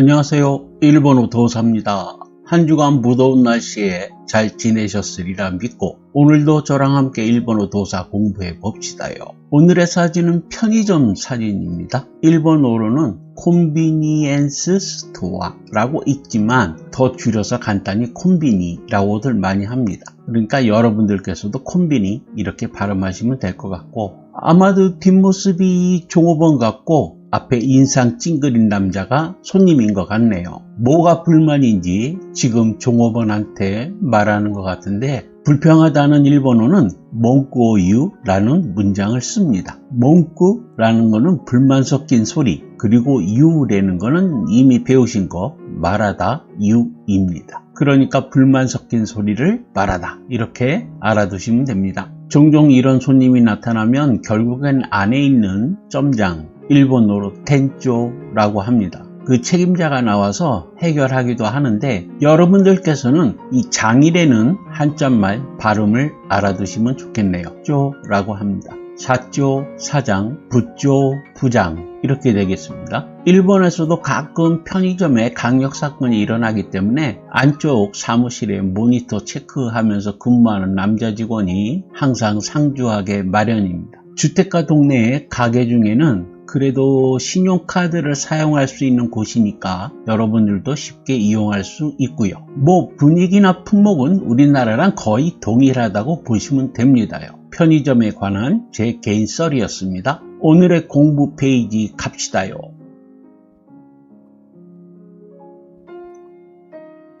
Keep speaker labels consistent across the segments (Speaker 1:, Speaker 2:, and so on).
Speaker 1: 안녕하세요. 일본어 도사입니다. 한 주간 무더운 날씨에 잘 지내셨으리라 믿고 오늘도 저랑 함께 일본어 도사 공부해 봅시다요. 오늘의 사진은 편의점 사진입니다. 일본어로는 콤비니엔스 스토어라고 있지만 더 줄여서 간단히 콤비니라고들 많이 합니다. 그러니까 여러분들께서도 콤비니 이렇게 발음하시면 될 것 같고 아마도 뒷모습이 종업원 같고 앞에 인상 찡그린 남자가 손님인 것 같네요. 뭐가 불만인지 지금 종업원한테 말하는 것 같은데 불평하다는 일본어는 몽꾸유라는 문장을 씁니다. 몽꾸라는 거는 불만 섞인 소리 그리고 유라는 거는 이미 배우신 거 말하다 유입니다. 그러니까 불만 섞인 소리를 말하다 이렇게 알아두시면 됩니다. 종종 이런 손님이 나타나면 결국엔 안에 있는 점장 일본어로 텐조라고 합니다. 그 책임자가 나와서 해결하기도 하는데 여러분들께서는 이 장일에는 한자말 발음을 알아두시면 좋겠네요. 쪼라고 합니다. 사조, 사장, 부조, 부장 이렇게 되겠습니다. 일본에서도 가끔 편의점에 강력 사건이 일어나기 때문에 안쪽 사무실에 모니터 체크하면서 근무하는 남자 직원이 항상 상주하게 마련입니다. 주택가 동네의 가게 중에는 그래도 신용카드를 사용할 수 있는 곳이니까 여러분들도 쉽게 이용할 수 있고요. 뭐 분위기나 품목은 우리나라랑 거의 동일하다고 보시면 됩니다요. 편의점에 관한 제 개인 썰이었습니다. 오늘의 공부 페이지 갑시다요.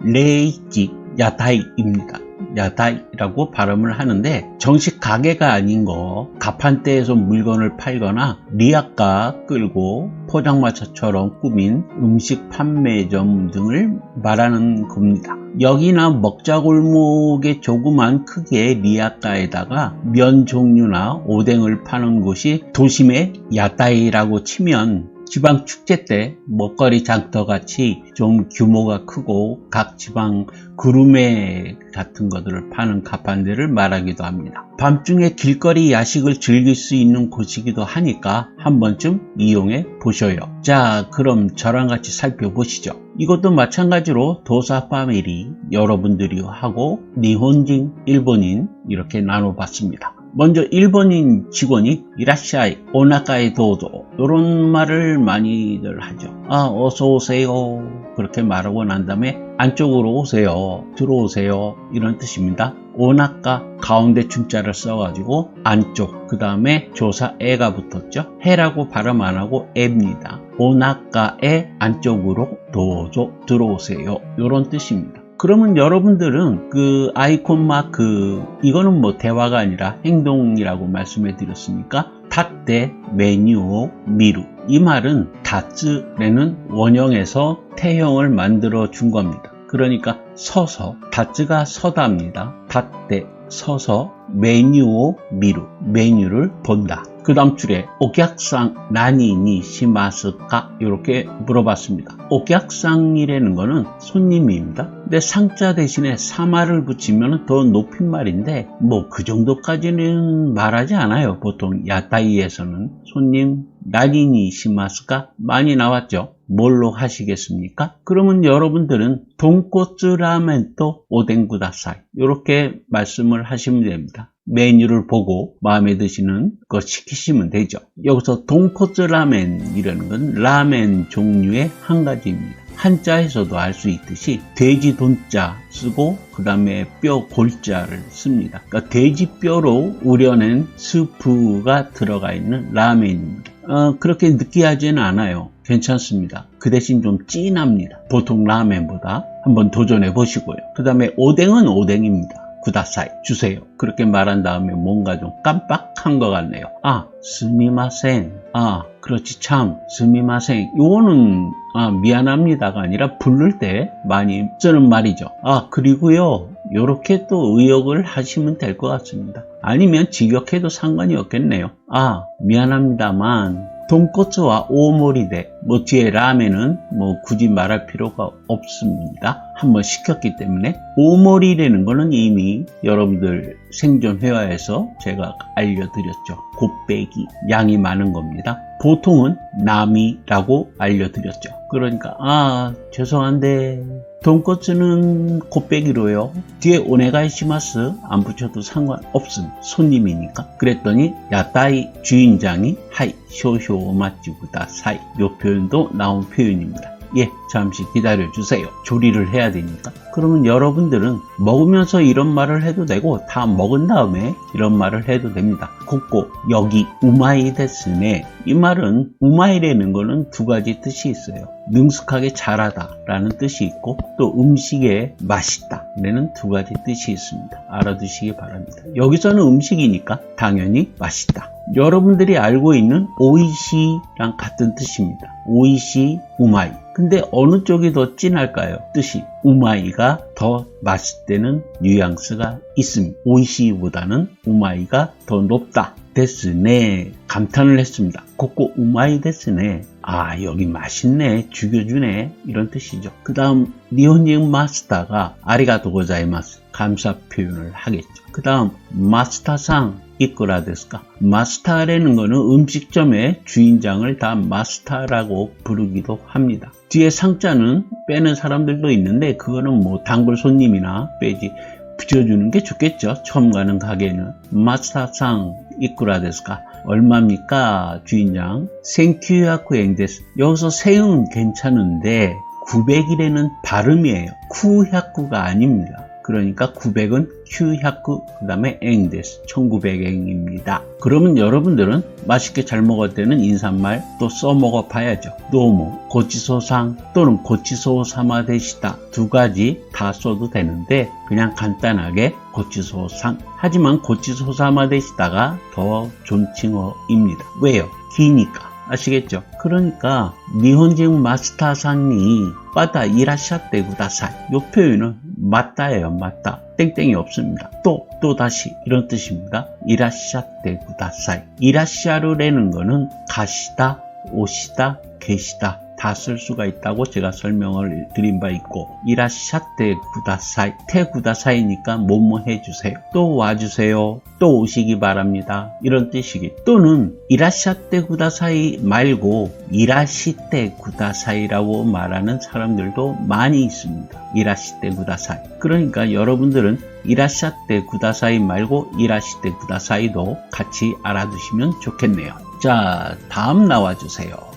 Speaker 1: 레이지 야타이입니다. 야다이라고 발음을 하는데 정식 가게가 아닌 거 가판대에서 물건을 팔거나 리아카 끌고 포장마차처럼 꾸민 음식 판매점 등을 말하는 겁니다. 여기나 먹자골목의 조그만 크기의 리아카에다가 면 종류나 오뎅을 파는 곳이 도심의 야다이라고 치면 지방 축제 때 먹거리 장터 같이 좀 규모가 크고 각 지방 구름에 같은 것들을 파는 가판대를 말하기도 합니다. 밤중에 길거리 야식을 즐길 수 있는 곳이기도 하니까 한 번쯤 이용해 보셔요. 자, 그럼 저랑 같이 살펴보시죠. 이것도 마찬가지로 도사 파밀리 여러분들이 하고 니혼진, 일본인 이렇게 나눠봤습니다. 먼저 일본인 직원이 이라시아이, 오나카에 도도 이런 말을 많이들 하죠. 아 어서 오세요 그렇게 말하고 난 다음에 안쪽으로 오세요 들어오세요 이런 뜻입니다. 오나카 가운데 중자를 써가지고 안쪽 그 다음에 조사 에가 붙었죠. 해라고 발음 안 하고 에입니다. 오나카의 안쪽으로 도조 들어오세요 이런 뜻입니다. 그러면 여러분들은 그 아이콘 마크 이거는 뭐 대화가 아니라 행동이라고 말씀해 드렸으니까 탓대 메뉴 미루 이 말은 다츠라는 원형에서 태형을 만들어 준 겁니다. 그러니까 서서 다츠가 서다입니다. 탓대 서서 메뉴 미루 메뉴를 본다. 그 다음 줄에 오객상 나니니 시마스까 이렇게 물어봤습니다. 오객상이라는 거는 손님입니다. 근데 상자 대신에 사마를 붙이면 더 높인 말인데 뭐 그 정도까지는 말하지 않아요. 보통 야타이에서는 손님 나니니 시마스까 많이 나왔죠. 뭘로 하시겠습니까? 그러면 여러분들은 돈코츠 라멘 또 오뎅구다사이 이렇게 말씀을 하시면 됩니다. 메뉴를 보고 마음에 드시는 거 시키시면 되죠. 여기서 돈코츠 라멘이라는 건 라멘 종류의 한 가지입니다. 한자에서도 알 수 있듯이 돼지 돈자 쓰고 그 다음에 뼈 골자를 씁니다. 그러니까 돼지 뼈로 우려낸 스프가 들어가 있는 라멘입니다. 어, 그렇게 느끼하지는 않아요. 괜찮습니다. 그 대신 좀 진합니다. 보통 라멘보다 한번 도전해 보시고요. 그 다음에 오뎅은 오뎅입니다. 구다사이 주세요. 그렇게 말한 다음에 뭔가 좀 깜빡한 것 같네요. 아, 스미마생. 아, 그렇지 참 스미마생. 요거는 아, 미안합니다가 아니라 부를 때 많이 쓰는 말이죠. 아, 그리고요. 요렇게 또 의역을 하시면 될 것 같습니다. 아니면 직역해도 상관이 없겠네요. 아, 미안합니다만 돈코츠와 오모리 대, 뭐 뒤에 라멘은 뭐 굳이 말할 필요가 없습니다. 한번 시켰기 때문에 오모리라는 거는 이미 여러분들 생존 회화에서 제가 알려드렸죠. 곱빼기, 양이 많은 겁니다. 보통은 나미라고 알려드렸죠. 그러니까 아 죄송한데 돈코츠는 곱빼기로요. 뒤에 오네가이시마스 안 붙여도 상관없음. 손님이니까. 그랬더니 야타이 주인장이 하이 쇼쇼 오마찌구다 사이 요 표현도 나온 표현입니다. 예, 잠시 기다려 주세요. 조리를 해야 되니까. 그러면 여러분들은 먹으면서 이런 말을 해도 되고 다 먹은 다음에 이런 말을 해도 됩니다. 곱고 여기 우마이 데스네. 이 말은 우마이라는 거는 두 가지 뜻이 있어요. 능숙하게 잘하다 라는 뜻이 있고 또 음식에 맛있다 라는 두 가지 뜻이 있습니다. 알아두시기 바랍니다. 여기서는 음식이니까 당연히 맛있다. 여러분들이 알고 있는 오이시랑 같은 뜻입니다. 오이시 우마이. 근데 어느 쪽이 더 진할까요? 뜻이 우마이가 더 맛있을 때는 뉘앙스가 있습니다. 오이시보다는 우마이가 더 높다. 데스네 감탄을 했습니다. 고코 우마이 데스네 아 여기 맛있네 죽여주네 이런 뜻이죠. 그 다음 니혼징 마스터가 아리가토 고자이마스 감사 표현을 하겠죠. 그 다음 마스터상 이꾸라 데스까 마스터라는 거는 음식점의 주인장을 다 마스터라고 부르기도 합니다. 뒤에 상자는 빼는 사람들도 있는데 그거는 뭐 단골 손님이나 빼지 붙여주는 게 좋겠죠. 처음 가는 가게는 마스터상 이꾸라 데스까 얼마입니까 주인장 생큐야쿠 앵데스 여기서 세은 괜찮은데 900일에는 발음이에요. 쿠야쿠가 아닙니다. 그러니까 900은 큐야쿠 그 다음에 앵데스 1900앵입니다. 그러면 여러분들은 맛있게 잘 먹을 때는 인사말 또 써먹어 봐야죠. 노모, 고치소상 또는 고치소 사마데시다 두 가지 다 써도 되는데 그냥 간단하게 고치소상 하지만 고치소 사마데시다가 더 존칭어입니다. 왜요? 기니까. 아시겠죠? 그러니까 니혼징 마스터상이 빠다 이라샤떼 구다사이 요 표현은 맞다예요 맞다. 땡땡이 없습니다. 또 또 다시 이런 뜻입니다. 이라샤떼 구다사이. 이라샤르라는 거는 가시다 오시다 계시다 다 쓸 수가 있다고 제가 설명을 드린 바 있고 이라샤떼 구다사이 테 구다사이니까 뭐뭐 해주세요? 또 와주세요. 또 오시기 바랍니다. 이런 뜻이기. 또는 이라샤떼 구다사이 말고 이라시떼 구다사이라고 말하는 사람들도 많이 있습니다. 이라시떼 구다사이. 그러니까 여러분들은 이라샤떼 구다사이 말고 이라시떼 구다사이도 같이 알아두시면 좋겠네요. 자 다음 나와주세요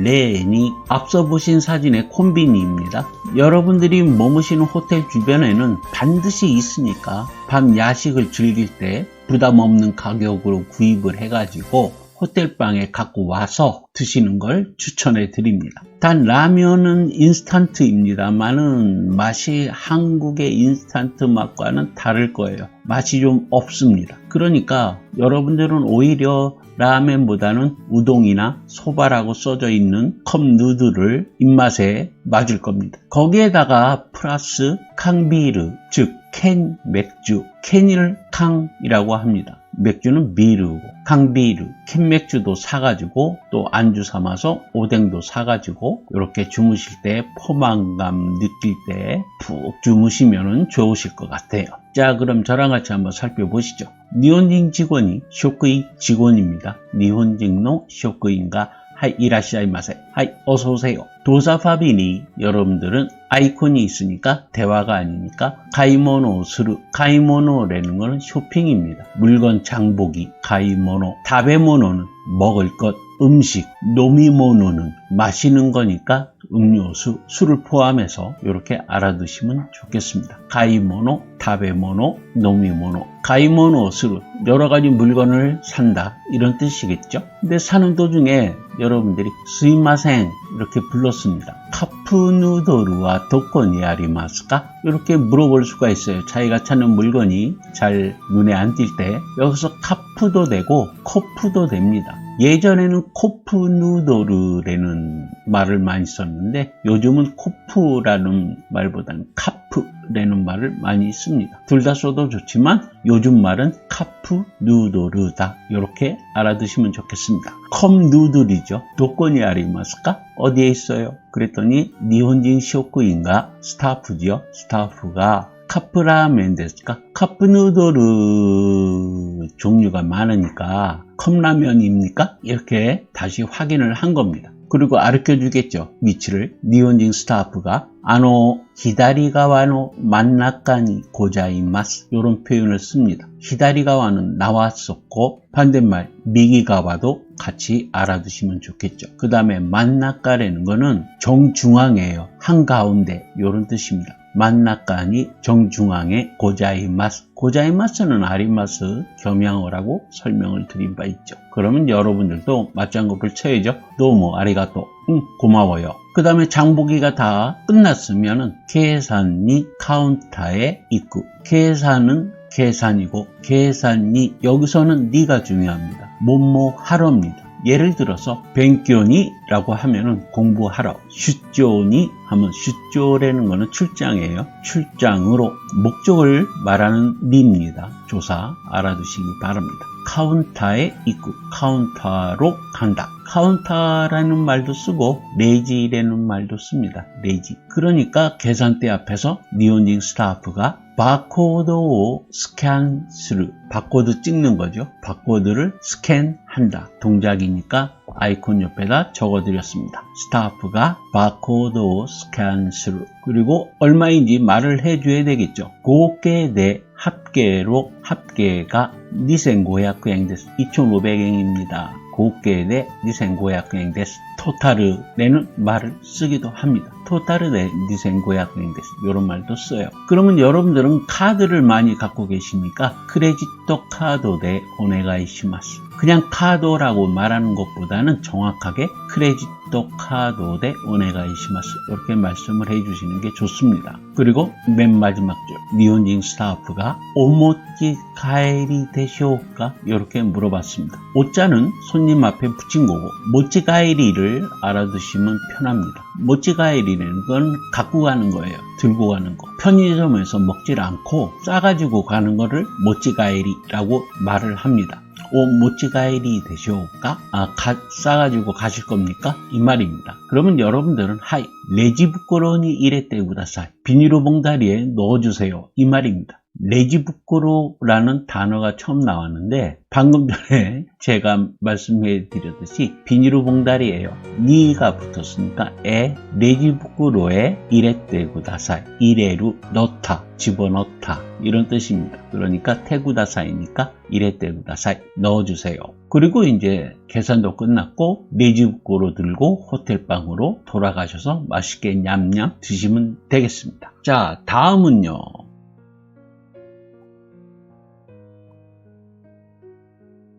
Speaker 1: 레니 앞서 보신 사진의 콤비니입니다. 여러분들이 머무시는 호텔 주변에는 반드시 있으니까 밤 야식을 즐길 때 부담 없는 가격으로 구입을 해가지고 호텔방에 갖고 와서 드시는 걸 추천해 드립니다. 단 라면은 인스턴트입니다만은 맛이 한국의 인스턴트 맛과는 다를 거예요. 맛이 좀 없습니다. 그러니까 여러분들은 오히려 라멘보다는 우동이나 소바라고 써져 있는 컵 누들을 입맛에 맞을 겁니다. 거기에다가 플러스 캉비르, 즉 캔 맥주, 캔일 캉이라고 합니다. 맥주는 비르고 캉비르, 캔 맥주도 사가지고 또 안주 삼아서 오뎅도 사가지고 이렇게 주무실 때 포만감 느낄 때 푹 주무시면 좋으실 것 같아요. 자 그럼 저랑 같이 한번 살펴보시죠. 니혼징 직원이 쇼크이 직원입니다. 니혼징노 쇼크인가 하이 이라시아이 마세 하이 어서 오세요. 도사파비니 여러분들은 아이콘이 있으니까 대화가 아니니까 가이모노 스루 가이모노라는 것은 쇼핑입니다. 물건 장보기 가이모노 다베모노는 먹을 것 음식 노미모노는 마시는 거니까 음료수, 술을 포함해서 이렇게 알아두시면 좋겠습니다. 가이모노, 타베모노, 노미모노, 가이모노, 술 여러 가지 물건을 산다 이런 뜻이겠죠. 근데 사는 도중에 여러분들이 스이마생 이렇게 불렀습니다. 카푸누도르와 도코니 아리마스까? 이렇게 물어볼 수가 있어요. 자기가 찾는 물건이 잘 눈에 안 띌 때 여기서 카푸도 되고 코푸도 됩니다. 예전에는 코프누도르라는 말을 많이 썼는데 요즘은 코프라는 말보다는 카프라는 말을 많이 씁니다. 둘 다 써도 좋지만 요즘 말은 카프 누도르다 이렇게 알아두시면 좋겠습니다. 컵누들이죠. 도권이 아리마스까? 어디에 있어요? 그랬더니 니혼진 쇼크인가 스타프지요. 스타프가 카프라멘 데스까? 카프누도르 종류가 많으니까 컵라면입니까? 이렇게 다시 확인을 한 겁니다. 그리고 가르쳐 주겠죠. 위치를. 니혼징 스타프가 아노 히다리가와노 만나까니 고자이마스 이런 표현을 씁니다. 히다리가와는 나왔었고 반대말 미기가와도 같이 알아두시면 좋겠죠. 그 다음에 만나까라는 거는 정중앙이에요. 한가운데 이런 뜻입니다. 만나까니 정중앙에 고자이마스 고자이마스는 아리마스 겸양어라고 설명을 드린 바 있죠. 그러면 여러분들도 맞장구를 쳐야죠. 너무 아리가또 응, 고마워요. 그 다음에 장보기가 다 끝났으면 은 계산이 카운터에 있고 계산은 계산이고 계산이 여기서는 니가 중요합니다. 뭐뭐 하러입니다. 예를 들어서 뱅교니라고 하면은 공부하러 슈조니 하면 슈조라는 거는 출장이에요. 출장으로 목적을 말하는 니입니다. 조사 알아두시기 바랍니다. 카운터에 입구 카운터로 간다. 카운터라는 말도 쓰고 레지라는 말도 씁니다. 레지. 그러니까 계산대 앞에서 니온징 스타프가 바코드 오 스캔 스루 바코드 찍는 거죠. 바코드를 스캔한다. 동작이니까 아이콘 옆에다 적어드렸습니다. 스타프가 바코드 오 스캔 스루 그리고 얼마인지 말을 해줘야 되겠죠. 고게 대 합계로 합계가 니생고약행 데스 2500행입니다. 고게 대 니생고약행 데스 토탈을 내는 말을 쓰기도 합니다. 니센고약행 데스 이런 말도 써요. 그러면 여러분들은 카드를 많이 갖고 계십니까? 크레지토 카드데 오네가이 시마스. 그냥 카드라고 말하는 것보다는 정확하게 크레지토 카드데 오네가이 시마스 이렇게 말씀을 해주시는 게 좋습니다. 그리고 맨 마지막 줄 니온징 스타프가 오모찌 가에리 되시오까 이렇게 물어봤습니다. 오자는 손님 앞에 붙인 거고 모찌 가에리를 알아두시면 편합니다. 모찌 가에리는 건 갖고 가는 거예요. 들고 가는 거. 편의점에서 먹질 않고 싸가지고 가는 거를 모찌 가에리라고 말을 합니다. 오 모찌가일이 되시오까? 아, 가, 싸가지고 가실 겁니까? 이 말입니다. 그러면 여러분들은 하이 레지 부끄러니 이랬대 구다사이 비닐로 봉다리에 넣어주세요. 이 말입니다. 레지부끄로라는 단어가 처음 나왔는데 방금 전에 제가 말씀해 드렸듯이 비닐로 봉다리예요. 니가 붙었으니까 에 레지부끄로에 이랬대고 다사이 이래로 넣다 집어넣다 이런 뜻입니다. 그러니까 태구다사이니까 다사이 넣어주세요. 그리고 이제 계산도 끝났고 레지부끄로 들고 호텔방으로 돌아가셔서 맛있게 냠냠 드시면 되겠습니다. 자 다음은요.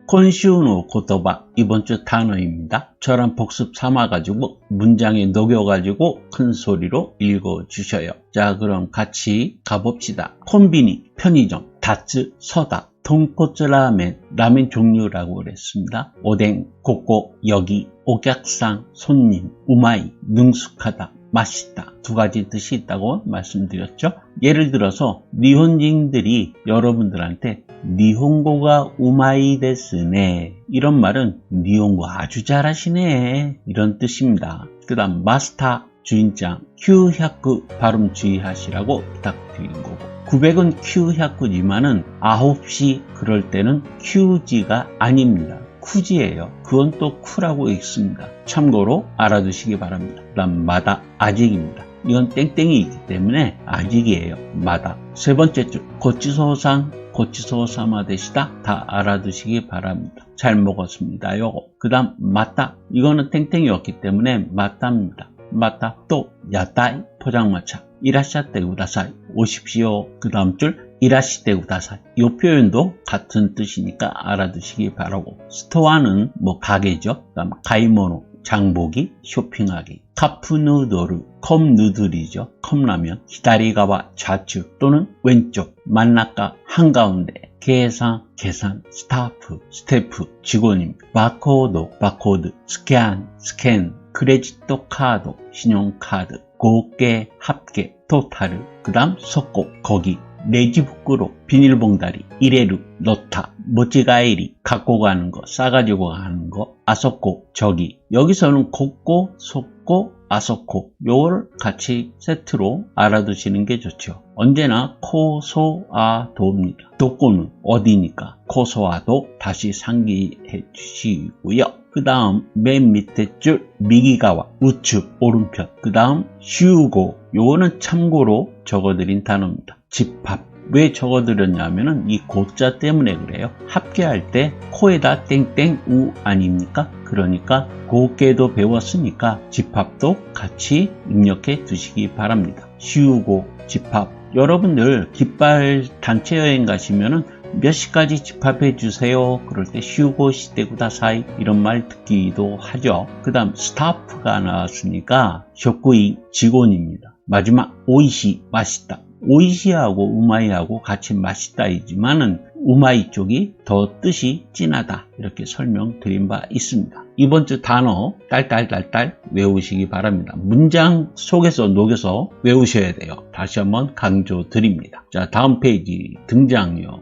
Speaker 1: 콘시우노 고토바 이번 주 단어입니다. 저랑 복습 삼아가지고 문장에 녹여가지고 큰 소리로 읽어주셔요. 자 그럼 같이 가봅시다. 콤비니, 편의점, 다츠, 서다, 통코츠 라멘, 라멘 종류라고 그랬습니다. 오뎅, 고고, 여기, 옥약상, 손님, 우마이, 능숙하다, 맛있다. 두 가지 뜻이 있다고 말씀드렸죠. 예를 들어서 니혼진들이 여러분들한테 니혼고가 우마이 데스네 이런 말은 니혼고 아주 잘하시네 이런 뜻입니다. 그 다음 마스터 주인장 큐100 발음 주의하시라고 부탁드리는 거고 900은 큐100지만은 9시 그럴 때는 큐지가 아닙니다. 쿠지예요. 그건 또 쿠라고 읽습니다. 참고로 알아두시기 바랍니다. 그다음 마다 아직입니다. 이건 땡땡이 있기 때문에 아직이에요. 마다. 세 번째 줄 고치소상 고치소사마 되시다 다 알아두시기 바랍니다. 잘 먹었습니다. 요거. 그 다음 맞다. 이거는 땡땡이었기 때문에 맞답니다. 맞다. 또 야다이 포장마차. 이라샤떼 우다사이 오십시오. 그 다음 줄 이라시떼 우다사이. 이 표현도 같은 뜻이니까 알아두시기 바라고. 스토어는 뭐 가게죠. 그 다음 가이모노 장보기, 쇼핑하기, 카프누도르, 컵누들이죠. 컵라면, 히다리가와 좌측 또는 왼쪽, 만나까 한가운데, 계산, 계산, 스타프, 스태프, 직원입니다. 바코드, 바코드, 스캔, 스캔, 크레지토 카드, 신용카드, 고게, 합계, 토탈을, 그 다음 속고, 거기, 레지 부끄로, 비닐봉다리, 이레루, 넣다, 모찌가에리, 갖고 가는 거, 싸가지고 가는 거, 아속고, 저기. 여기서는 곱고, 속 코, 아소코 요걸 같이 세트로 알아두시는 게 좋죠. 언제나 코, 소, 아, 도입니다. 도코는 어디니까 코, 소, 아, 도 다시 상기해 주시고요. 그 다음 맨 밑에 줄 미기가와 우측 오른편 그 다음 슈고 요거는 참고로 적어드린 단어입니다. 집합 왜 적어드렸냐면은 이 고자 때문에 그래요. 합계할 때 코에다 땡땡 우 아닙니까? 그러니까 곱게도 배웠으니까 집합도 같이 입력해 두시기 바랍니다. 쉬우고 집합 여러분들 깃발 단체 여행 가시면은 몇 시까지 집합해 주세요. 그럴 때 쉬우고 시대구다 사이 이런 말 듣기도 하죠. 그 다음 스타프가 나왔으니까 쇼구이 직원입니다. 마지막 오이시 맛있다. 오이시하고 우마이하고 같이 맛있다이지만은 우마이 쪽이 더 뜻이 진하다 이렇게 설명드린 바 있습니다. 이번 주 단어 딸딸딸딸 외우시기 바랍니다. 문장 속에서 녹여서 외우셔야 돼요. 다시 한번 강조드립니다. 자 다음 페이지 등장요.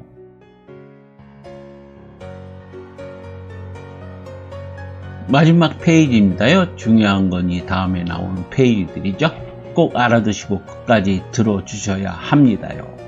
Speaker 1: 마지막 페이지입니다요. 중요한 건 이 다음에 나오는 페이지들이죠. 꼭 알아두시고 끝까지 들어주셔야 합니다요.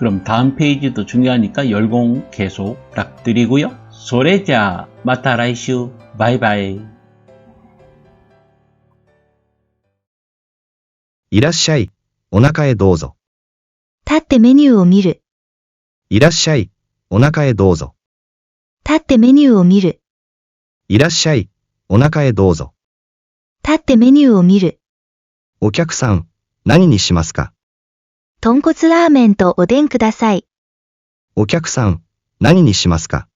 Speaker 1: 그럼 다음 페이지도 중요하니까 열공 계속 부탁드리고요. 소레자 마타 라이슈 바이바이
Speaker 2: いらっしゃい。お腹へどうぞ。
Speaker 3: 立ってメニューを見る。
Speaker 2: いらっしゃい。お腹へどうぞ。
Speaker 3: 立ってメニューを見る。
Speaker 2: いらっしゃい。お腹へどうぞ。
Speaker 3: 立ってメニューを見る。
Speaker 2: お客さん、何にしますか
Speaker 3: 豚骨ラーメンとおでんください。
Speaker 2: お客さん、何にしますか？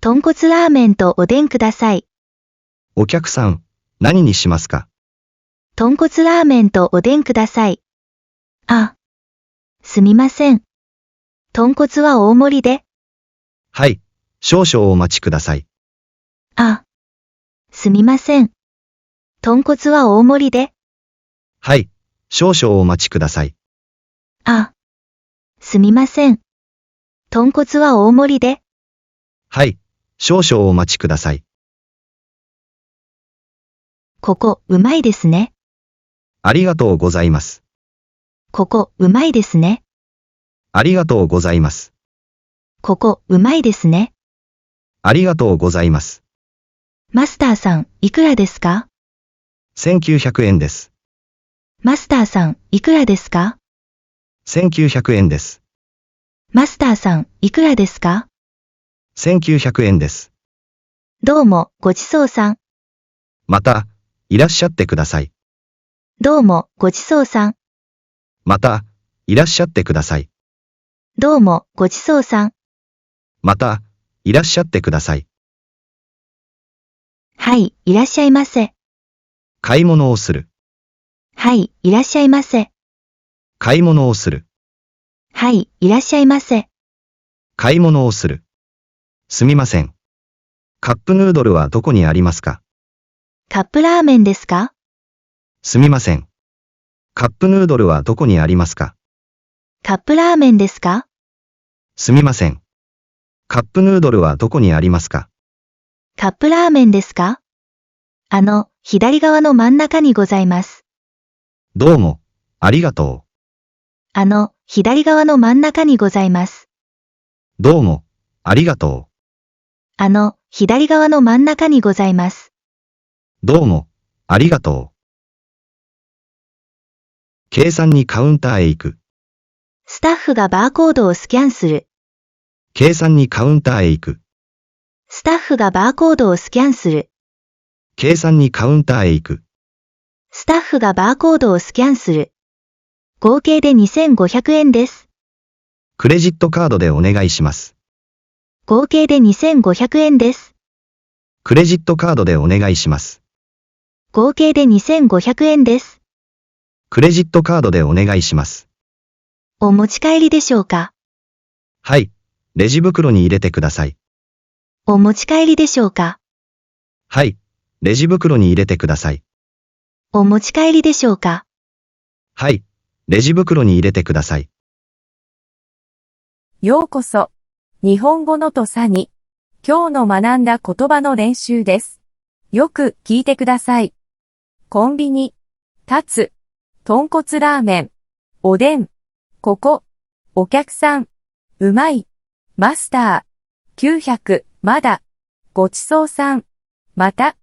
Speaker 3: 豚骨ラーメンとおでんください。
Speaker 2: お客さん、何にしますか？
Speaker 3: 豚骨ラーメンとおでんください。あ、すみません。豚骨は大盛りで。
Speaker 2: はい、少々お待ちください。
Speaker 3: あ、すみません。豚骨は大盛りで。
Speaker 2: はい、少々お待ちください。
Speaker 3: あ、すみません。豚骨は大盛りで。
Speaker 2: はい、少々お待ちください。
Speaker 3: ここ、うまいですね。
Speaker 2: ありがとうございます。
Speaker 3: ここ、うまいですね。
Speaker 2: ありがとうございます。
Speaker 3: ここ、うまいですね。
Speaker 2: ありがとうございます。
Speaker 3: マスターさん、いくらですか
Speaker 2: ？1900円です。
Speaker 3: マスターさん、いくらですか？
Speaker 2: 1900円です。
Speaker 3: マスターさん、いくらですか
Speaker 2: ？1900円です。
Speaker 3: どうも、ごちそうさん。
Speaker 2: また、いらっしゃってください。
Speaker 3: どうも、ごちそうさん。
Speaker 2: また、いらっしゃってください。
Speaker 3: どうも、ごちそうさん。
Speaker 2: また、いらっしゃってください。
Speaker 3: はい、いらっしゃいませ。
Speaker 2: 買い物をする。
Speaker 3: はい、いらっしゃいませ。
Speaker 2: 買い物をする。
Speaker 3: はい、いらっしゃいませ。
Speaker 2: 買い物をする。すみません。カップヌードルはどこにありますか？
Speaker 3: カップラーメンですか？
Speaker 2: すみません。カップヌードルはどこにありますか？
Speaker 3: カップラーメンですか？
Speaker 2: すみません。カップヌードルはどこにありますか？
Speaker 3: カップラーメンですか？あの、左側の真ん中にございます。
Speaker 2: どうも、ありがと
Speaker 3: あの、左側の真ん中にございます。
Speaker 2: う。どうも、ありがと
Speaker 3: あの、左側の真ん中にございます。
Speaker 2: う。どうも、ありがとう。計算にカウンターへ行く。
Speaker 3: スタッフがバーコードをスキャンする。
Speaker 2: 計算にカウンターへ行く。
Speaker 3: スタッフがバーコードをスキャンする。
Speaker 2: 計算にカウンターへ行く。
Speaker 3: スタッフがバーコードをスキャンする。合計で2500円です。
Speaker 2: クレジットカードでお願いします。
Speaker 3: 合計で2500円です。
Speaker 2: クレジットカードでお願いします。
Speaker 3: 合計で2500円です。
Speaker 2: クレジットカードでお願いします。
Speaker 3: お持ち帰りでしょうか？
Speaker 2: はい。レジ袋に入れてください。
Speaker 3: お持ち帰りでしょうか？
Speaker 2: はい。レジ袋に入れてください。
Speaker 3: お持ち帰りでしょうか？
Speaker 2: はい。レジ袋に入れてください。
Speaker 4: ようこそ。日本語のとさに。今日の学んだ言葉の練習です。よく聞いてください。コンビニ、立つ、豚骨ラーメン、おでん、ここ、お客さん、うまい、マスター、900、まだ、ごちそうさん、また、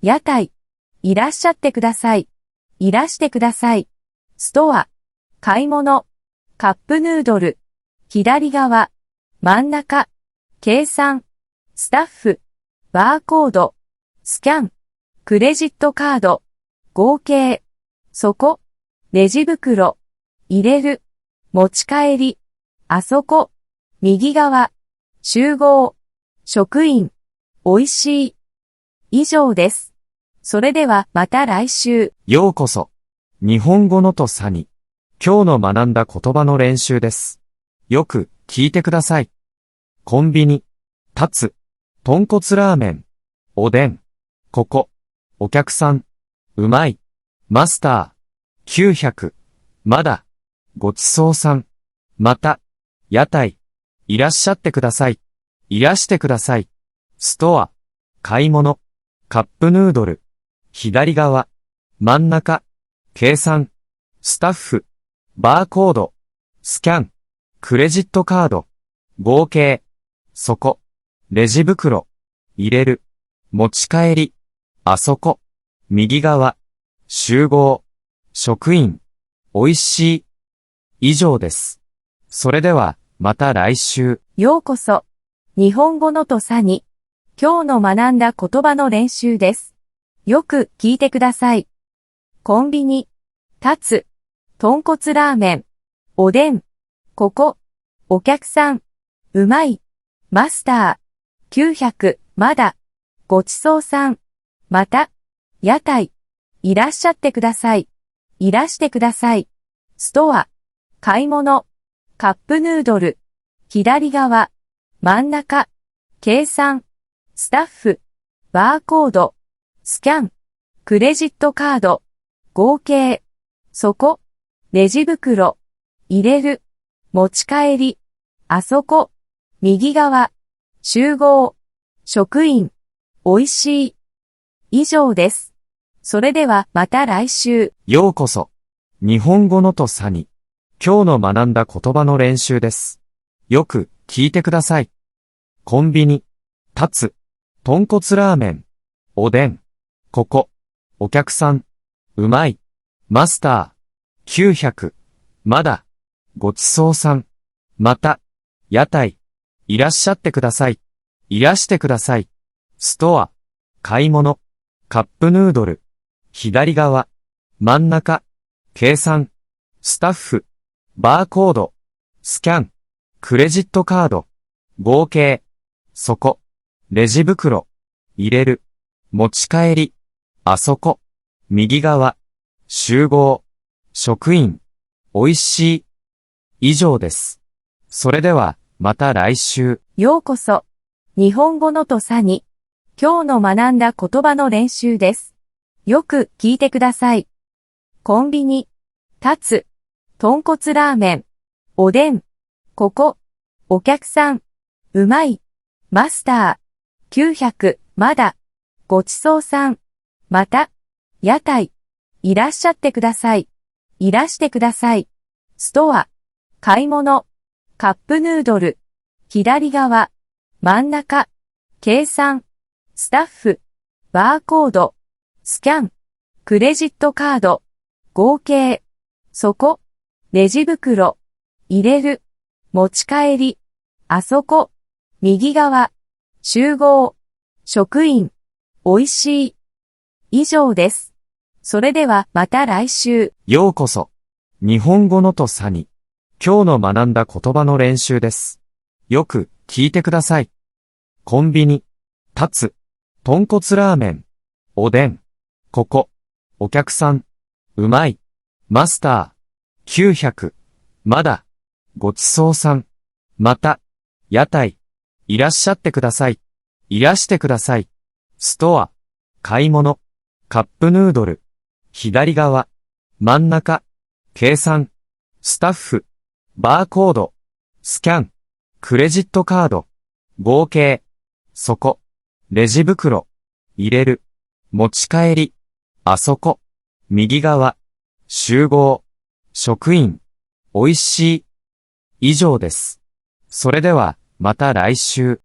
Speaker 4: 屋台、いらっしゃってください。いらしてください。ストア、買い物、カップヌードル、左側、真ん中、計算、スタッフ、バーコード、スキャン、クレジットカード、合計、そこ、レジ袋、入れる、持ち帰り、あそこ、右側、集合、職員、美味しい。以上です。それではまた来週。
Speaker 5: ようこそ。日本語のとさに。今日の学んだ言葉の練習です。よく聞いてください。コンビニ、立つ、豚骨ラーメン、おでん、ここ、お客さん、うまい、マスター、900、まだ、ごちそうさん、また、屋台、いらっしゃってください。いらしてください。ストア、買い物、カップヌードル、左側、真ん中、計算、スタッフ、バーコード、スキャン、クレジットカード、合計、そこ、レジ袋、入れる、持ち帰り、あそこ、右側、集合、職員、美味しい。以上です。それでは、また来週。
Speaker 4: ようこそ。日本語のとさに。今日の学んだ言葉の練習です。よく聞いてください。コンビニ、立つ、豚骨ラーメン、おでん、ここ、お客さん、うまい、マスター、900、まだ、ごちそうさん、また、屋台、いらっしゃってください。いらしてください。ストア、買い物、カップヌードル、左側、真ん中、計算、スタッフ、バーコード、スキャン、クレジットカード、合計、そこ、レジ袋、入れる、持ち帰り、あそこ、右側、集合、職員、美味しい。以上です。それではまた来週。
Speaker 5: ようこそ。日本語のとさに。今日の学んだ言葉の練習です。よく聞いてください。コンビニ、立つ、豚骨ラーメン、おでん、ここ、お客さん、うまい、マスター、900、まだ、ごちそうさん、また、屋台、いらっしゃってください。いらしてください。ストア、買い物、カップヌードル、左側、真ん中、計算、スタッフ、バーコード、スキャン、クレジットカード、合計、そこ、レジ袋、入れる、持ち帰り、あそこ、右側、集合、職員、美味しい。以上です。それでは、また来週。
Speaker 4: ようこそ。日本語のとさに。今日の学んだ言葉の練習です。よく聞いてください。コンビニ、立つ、豚骨ラーメン、おでん、ここ、お客さん、うまい、マスター、900、まだ、ごちそうさん、また、屋台、いらっしゃってください。いらしてください。ストア、買い物、カップヌードル、左側、真ん中、計算、スタッフ、バーコード、スキャン、クレジットカード、合計、そこ、レジ袋、入れる、持ち帰り、あそこ、右側、集合、職員、美味しい。以上です。それではまた来週。
Speaker 5: ようこそ。日本語のとさに。今日の学んだ言葉の練習です。よく聞いてください。コンビニ、立つ、豚骨ラーメン、おでん、ここ、お客さん、うまい、マスター、900、まだ、ごちそうさん、また、屋台、いらっしゃってください、いらしてください、ストア、買い物、カップヌードル、左側、真ん中、計算、スタッフ、バーコード、スキャン、クレジットカード、合計、そこ、レジ袋、入れる、持ち帰り、あそこ、右側、集合、職員、美味しい。以上です。それでは、また来週。